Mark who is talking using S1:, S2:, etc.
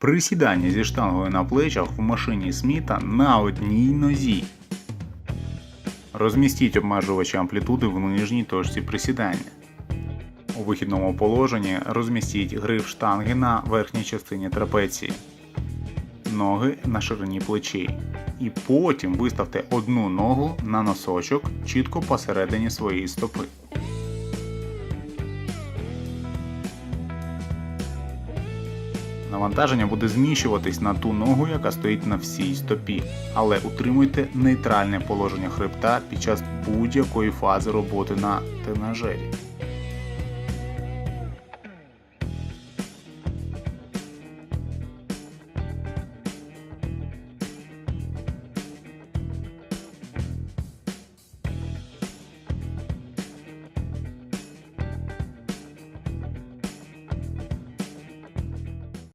S1: Присідання зі штангою на плечах в машині Сміта на одній нозі. Розмістіть обмежувачі амплітуди в нижній точці присідання. У вихідному положенні розмістіть гриф штанги на верхній частині трапеції, ноги на ширині плечей. І потім виставте одну ногу на носочок чітко посередині своєї стопи. Навантаження буде зміщуватись на ту ногу, яка стоїть на всій стопі, але утримуйте нейтральне положення хребта під час будь-якої фази роботи на тренажері.